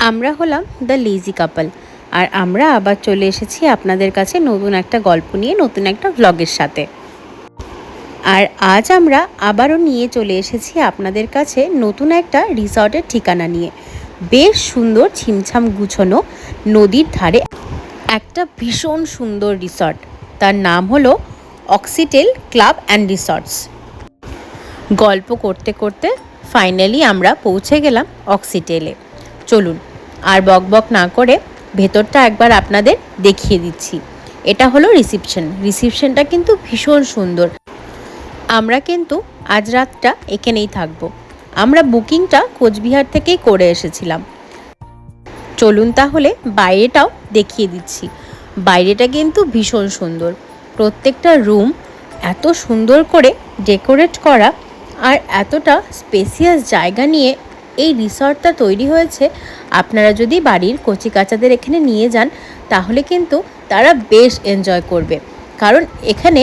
আমরা হলাম the lazy কাপল আর আমরা আবার চলে এসেছি আপনাদের কাছে নতুন একটা গল্প নিয়ে, নতুন একটা ভ্লগের সাথে। আর আজ আমরা আবারও নিয়ে চলে এসেছি আপনাদের কাছে নতুন একটা রিসর্টের ঠিকানা নিয়ে। বেশ সুন্দর ছিমছাম গুছানো নদীর ধারে একটা ভীষণ সুন্দর রিসর্ট। তার নাম হলো অক্সিটেল ক্লাব অ্যান্ড রিসর্টস গল্প করতে করতে ফাইনালি আমরা পৌঁছে গেলাম অক্সিটেলে চলুন আর বক বক না করে ভেতরটা একবার আপনাদের দেখিয়ে দিচ্ছি। এটা হলো রিসিপশন রিসিপশনটা কিন্তু ভীষণ সুন্দর। আমরা কিন্তু আজ রাতটা এখানেই থাকব। আমরা বুকিংটা কোচবিহার থেকেই করে এসেছিলাম। চলুন তাহলে বাইরেটাও দেখিয়ে দিচ্ছি। বাইরেটা কিন্তু ভীষণ সুন্দর। প্রত্যেকটা রুম এত সুন্দর করে ডেকোরেট করা আর এতটা স্পেসিয়াস জায়গা নিয়ে এই রিসর্টটা তৈরি হয়েছে, আপনারা যদি বাড়ির কচিকাচাদের এখানে নিয়ে যান, তাহলে কিন্তু তারা বেশ এনজয় করবে। কারণ এখানে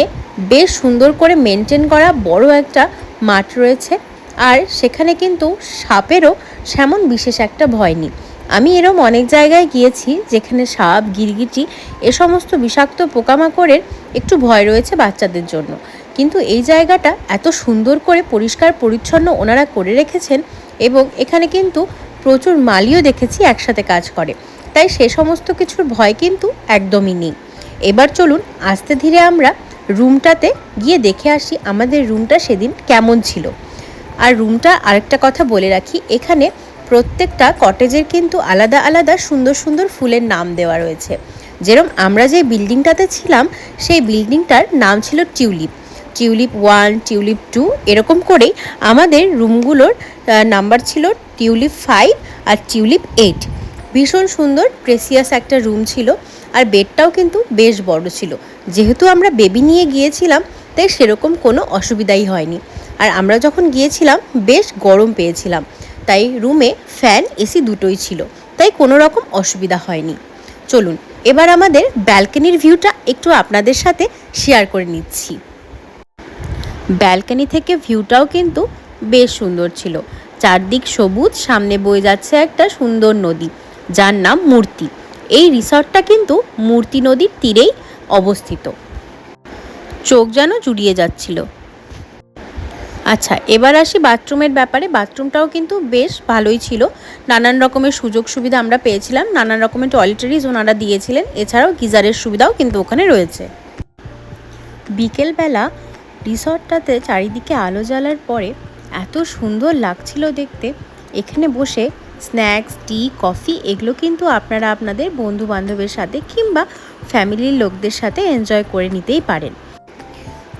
বেশ সুন্দর করে মেনটেন করা বড় একটা মাঠ রয়েছে, আর সেখানে কিন্তু সাপেরও সেমন বিশেষ একটা ভয় নেই। আমি এরম অনেক জায়গায় গিয়েছি, যেখানে সাপ, গিরগিটি, এ সমস্ত বিষাক্ত পোকামাকড়ের একটু ভয় রয়েছে বাচ্চাদের জন্য। কিন্তু এই জায়গাটা এত সুন্দর করে পরিষ্কার, পরিচ্ছন্ন ওনারা করে রেখেছেন এবং এখানে কিন্তু প্রচুর মালিও দেখেছি একসাথে কাজ করে। তাই সে সমস্ত কিছুর ভয় কিন্তু একদমই নেই। এবার চলুন আস্তে ধীরে আমরা রুমটাতে গিয়ে দেখে আসি আমাদের রুমটা সেদিন কেমন ছিল। আর রুমটা আরেকটা কথা বলে রাখি, এখানে প্রত্যেকটা কটেজের কিন্তু আলাদা আলাদা সুন্দর সুন্দর ফুলের নাম দেওয়া রয়েছে। যেরকম আমরা যে বিল্ডিংটাতে ছিলাম, সেই বিল্ডিংটার নাম ছিল tulip. Tulip one, tulip two, এরকম করেই আমাদের রুমগুলোর নাম্বার ছিল টিউলিপ ফাইভ আর টিউলিপ এইট ভীষণ সুন্দর প্রেসিয়াস একটা রুম ছিল আর বেডটাও কিন্তু বেশ বড় ছিল। যেহেতু আমরা বেবি নিয়ে গিয়েছিলাম, তাই সেরকম কোনো অসুবিধাই হয়নি। আর আমরা যখন গিয়েছিলাম, বেশ গরম পেয়েছিলাম। তাই রুমে ফ্যান এসি দুটোই ছিল। তাই কোনো রকম অসুবিধা হয়নি। চলুন, এবার আমাদের ব্যালকনির ভিউটা একটু আপনাদের সাথে শেয়ার করে নিচ্ছি। ব্যালকনি থেকে ভিউটাও কিন্তু বেশ সুন্দর ছিল। চারদিক সবুজ, সামনে বয়ে যাচ্ছে একটা সুন্দর নদী, যার নাম মূর্তি। এই রিসর্টটা কিন্তু মূর্তি নদীর তীরেই অবস্থিত। চোখ যেন জুড়িয়ে যাচ্ছিল। আচ্ছা এবার আসি বাথরুমের ব্যাপারে। বাথরুমটাও কিন্তু বেশ ভালোই ছিল। নানান রকমের সুযোগ সুবিধা আমরা পেয়েছিলাম। নানান রকমের টয়লেটারিজ ওনারা দিয়েছিলেন। এছাড়াও গিজারের সুবিধাও কিন্তু ওখানে রয়েছে। বিকেলবেলা রিসর্টটাতে চারিদিকে আলো জ্বালার পরে এত সুন্দর লাগছিল দেখতে। এখানে বসে স্ন্যাক্স, টি, কফি এগুলো কিন্তু আপনারা আপনাদের বন্ধু বান্ধবের সাথে কিংবা ফ্যামিলির লোকদের সাথে এনজয় করে নিতেই পারেন।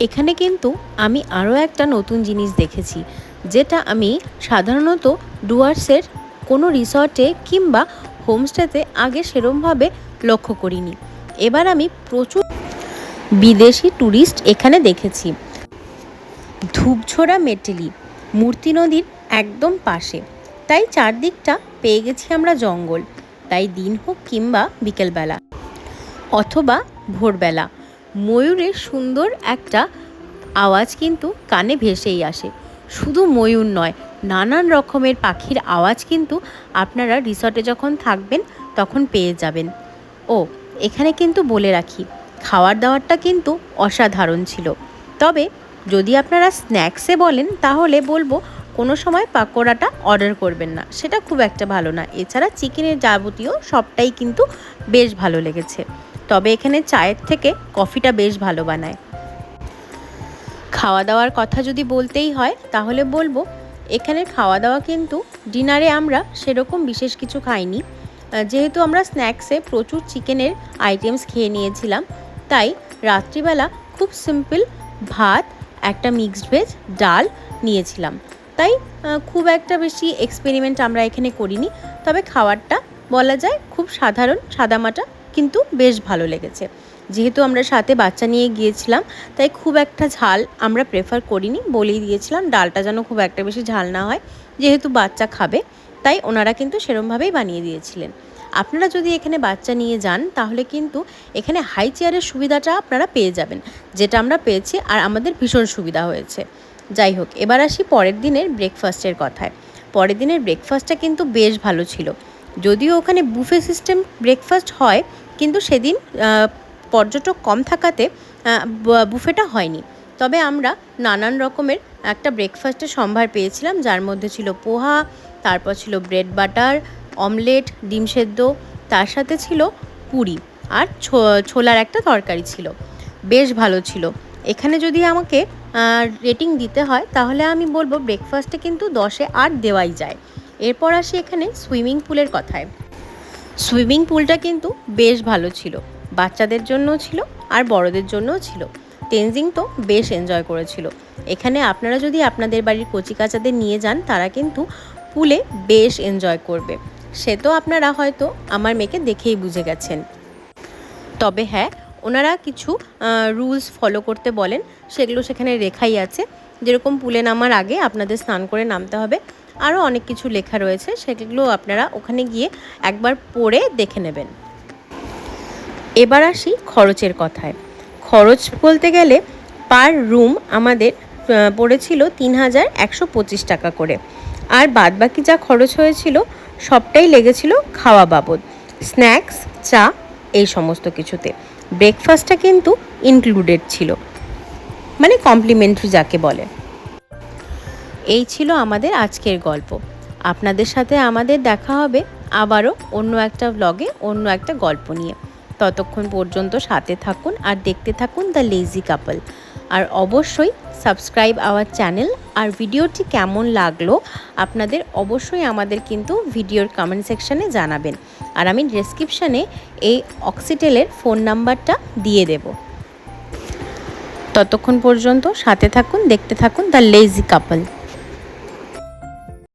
এখানে কিন্তু আমি আরও একটা নতুন জিনিস দেখেছি, যেটা আমি সাধারণত ডুয়ার্সের কোনো রিসর্টে কিংবা হোমস্টেতে আগে সেরমভাবে লক্ষ্য করিনি। এবার আমি প্রচুর বিদেশি ট্যুরিস্ট এখানে দেখেছি। ধূপঝোড়া মেটেলি মূর্তি নদীর একদম পাশে। তাই চারদিকটা পেয়ে গেছি আমরা জঙ্গল। তাই দিন হোক কিংবা বিকেলবেলা অথবা ভোরবেলা। ময়ূরের সুন্দর একটা আওয়াজ কিন্তু কানে ভেসেই আসে। শুধু ময়ূর নয়, নানান রকমের পাখির আওয়াজ কিন্তু আপনারা রিসর্টে যখন থাকবেন, তখন পেয়ে যাবেন। ও, এখানে কিন্তু বলে রাখি, খাওয়ার দাওয়ারটা কিন্তু অসাধারণ ছিল। তবে যদি আপনারা স্ন্যাক্সে বলেন, তাহলে বলব কোনো সময় পাকোড়াটা অর্ডার করবেন না। সেটা খুব একটা ভালো না। এছাড়া চিকেনের যাবতীয় সবটাই কিন্তু বেশ ভালো লেগেছে। তবে এখানে চায়ের থেকে কফিটা বেশ ভালো বানায়। খাওয়া দাওয়ার কথা যদি বলতেই হয়, তাহলে বলব এখানে খাওয়া দাওয়া কিন্তু ডিনারে আমরা সেরকম বিশেষ কিছু খাইনি। যেহেতু আমরা স্ন্যাক্সে প্রচুর চিকেনের আইটেমস খেয়ে নিয়েছিলাম, তাই রাত্রিবেলা খুব সিম্পল ভাত একটা মিক্সড ভেজ ডাল নিয়েছিলাম। তাই খুব একটা বেশি এক্সপেরিমেন্ট আমরা এখানে করিনি। তবে খাবারটা বলা যায় খুব সাধারণ সাদামাটা, কিন্তু বেশ ভালো লেগেছে। যেহেতু আমরা সাথে বাচ্চা নিয়ে গিয়েছিলাম, তাই খুব একটা ঝাল আমরা প্রেফার করিনি বলেই দিয়েছিলাম। ডালটা যেন খুব একটা বেশি ঝাল না হয়, যেহেতু বাচ্চা খাবে, তাই ওনারা কিন্তু সেরমভাবেই বানিয়ে দিয়েছিলেন। আপনারা যদি এখানে বাচ্চা নিয়ে যান, তাহলে কিন্তু এখানে হাই চেয়ারের সুবিধাটা আপনারা পেয়ে যাবেন, যেটা আমরা পেয়েছি আর আমাদের ভীষণ সুবিধা হয়েছে। যাই হোক, এবার আসি পরের দিনের ব্রেকফাস্টের কথায়। পরের দিনের ব্রেকফাস্টটা কিন্তু বেশ ভালো ছিল। যদিও ওখানে বুফে সিস্টেম ব্রেকফাস্ট হয়, কিন্তু সেদিন পর্যটক কম থাকাতে বুফেটা হয়নি। তবে আমরা নানান রকমের একটা ব্রেকফাস্টের সম্ভার পেয়েছিলাম, যার মধ্যে ছিল পোহা, তারপর ছিল ব্রেড বাটার অমলেট, ডিম সেদ্ধ, তার সাথে ছিল পুরি আর ছোলার একটা তরকারি ছিল। বেশ ভালো ছিল। এখানে যদি আমাকে রেটিং দিতে হয়, তাহলে আমি বলব ব্রেকফাস্টে কিন্তু দশে আট দেওয়াই যায়। এরপর আসি এখানে সুইমিং পুলের কথায়। সুইমিং পুলটা কিন্তু বেশ ভালো ছিল। বাচ্চাদের জন্যও ছিল আর বড়দের জন্যও ছিল। তেনজিং তো বেশ এনজয় করেছিল। এখানে আপনারা যদি আপনাদের বাড়ির কচিকাচাদের নিয়ে যান, তারা কিন্তু পুলে বেশ এনজয় করবে। সে তো আপনারা হয়তো আমার মেয়েকে দেখেই বুঝে গেছেন। তবে হ্যাঁ ওনারা কিছু রুলস ফলো করতে বলেন। সেগুলো সেখানে রেখাই আছে। যেরকম পুলে নামার আগে আপনাদের স্নান করে নামতে হবে। আরও অনেক কিছু লেখা রয়েছে, সেগুলো আপনারা ওখানে গিয়ে একবার পড়ে দেখে নেবেন। এবার আসি খরচের কথায়। খরচ বলতে গেলে পার রুম আমাদের পড়েছিল তিন হাজার একশো পঁচিশ টাকা করে। আর বাদবাকি যা খরচ হয়েছিল সবটাই লেগেছিল খাওয়া বাবদ। স্ন্যাক্স, চা, এই সমস্ত কিছুতে। ব্রেকফাস্টটা কিন্তু ইনক্লুডেড ছিল। মানে কমপ্লিমেন্টারি যাকে বলে। এই ছিল আমাদের আজকের গল্প। আপনাদের সাথে আমাদের দেখা হবে আবারও অন্য একটা ব্লগে অন্য একটা গল্প নিয়ে। ততক্ষণ পর্যন্ত সাথে থাকুন আর দেখতে থাকুন দ্য লেজি কাপল আর অবশ্যই সাবস্ক্রাইব আওয়ার চ্যানেল আর ভিডিওটি কেমন লাগল আপনাদের অবশ্যই আমাদের কিন্তু ভিডিওর কমেন্ট সেকশানে জানাবেন। আর আমি ডেসক্রিপশানে এই অক্সিটেলের ফোন নাম্বারটা দিয়ে দেব। ততক্ষণ পর্যন্ত সাথে থাকুন, দেখতে থাকুন দ্য লেজি কাপল